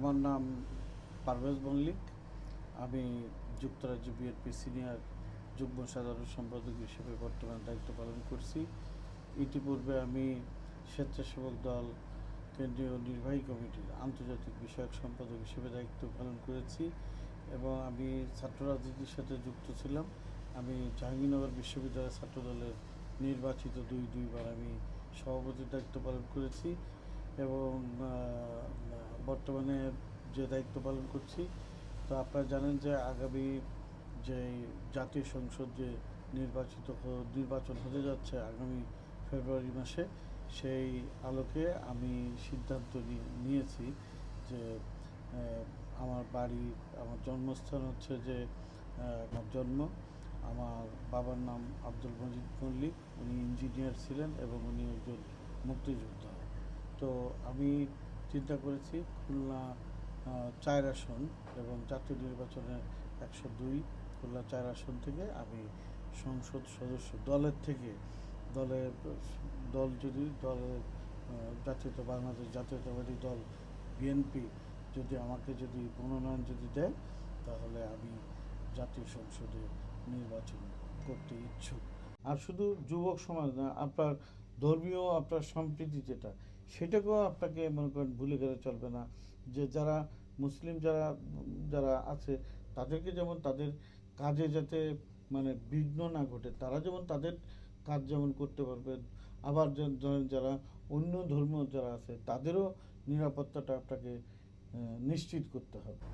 আমার নাম পারভেজ মল্লিক। আমি যুক্তরাজ্য বিএনপি সিনিয়র যুগ্ম সাধারণ সম্পাদক হিসেবে বর্তমানে দায়িত্ব পালন করছি। ইতিপূর্বে আমি স্বেচ্ছাসেবক দল, কেন্দ্রীয় নির্বাহী কমিটির আন্তর্জাতিক বিষয়ক সম্পাদক হিসেবে দায়িত্ব পালন করেছি এবং আমি ছাত্র রাজনীতির সাথে যুক্ত ছিলাম। আমি জাহাঙ্গীরনগর বিশ্ববিদ্যালয়ের ছাত্র দলের নির্বাচিত দুই দুইবার আমি সভাপতির দায়িত্ব পালন করেছি। এবং বর্তমানে যে দায়িত্ব পালন করছি, তো আপনারা জানেন যে আগামী যে জাতীয় সংসদ যে নির্বাচিত নির্বাচন হতে যাচ্ছে আগামী ফেব্রুয়ারি মাসে, সেই আলোকে আমি সিদ্ধান্ত নিয়েছি যে আমার বাড়ি, আমার জন্মস্থান হচ্ছে যে আমার জন্ম। আমার বাবার নাম আব্দুল মজিদ মল্লিক, উনি ইঞ্জিনিয়ার ছিলেন এবং উনি একজন মুক্তিযোদ্ধা। তো আমি চিন্তা করেছি খুলনা চার আসন এবং জাতীয় নির্বাচনে একশো দুই খুলনা চার আসন থেকে আমি সংসদ সদস্য দলের থেকে দলের দল যদি দলের আহ, জাতীয়ত বাংলাদেশ জাতীয়তাবাদী দল বিএনপি যদি আমাকে যদি মনোনয়ন যদি দেয় তাহলে আমি জাতীয় সংসদে নির্বাচন করতে ইচ্ছুক। আর শুধু যুবক সমাজ না আপনার ধর্মীয় আপনার সম্প্রীতি যেটা, সেটাকেও আপনাকে মনে করেন ভুলে গেলে চলবে না। যে যারা মুসলিম যারা যারা আছে, তাদেরকে যেমন তাদের কাজে যাতে মানে বিঘ্ন না ঘটে, তারা যেমন তাদের কাজ যেমন করতে পারবে। আবার ধরেন যারা অন্য ধর্ম যারা আছে, তাদেরও নিরাপত্তাটা আপনাকে নিশ্চিত করতে হবে।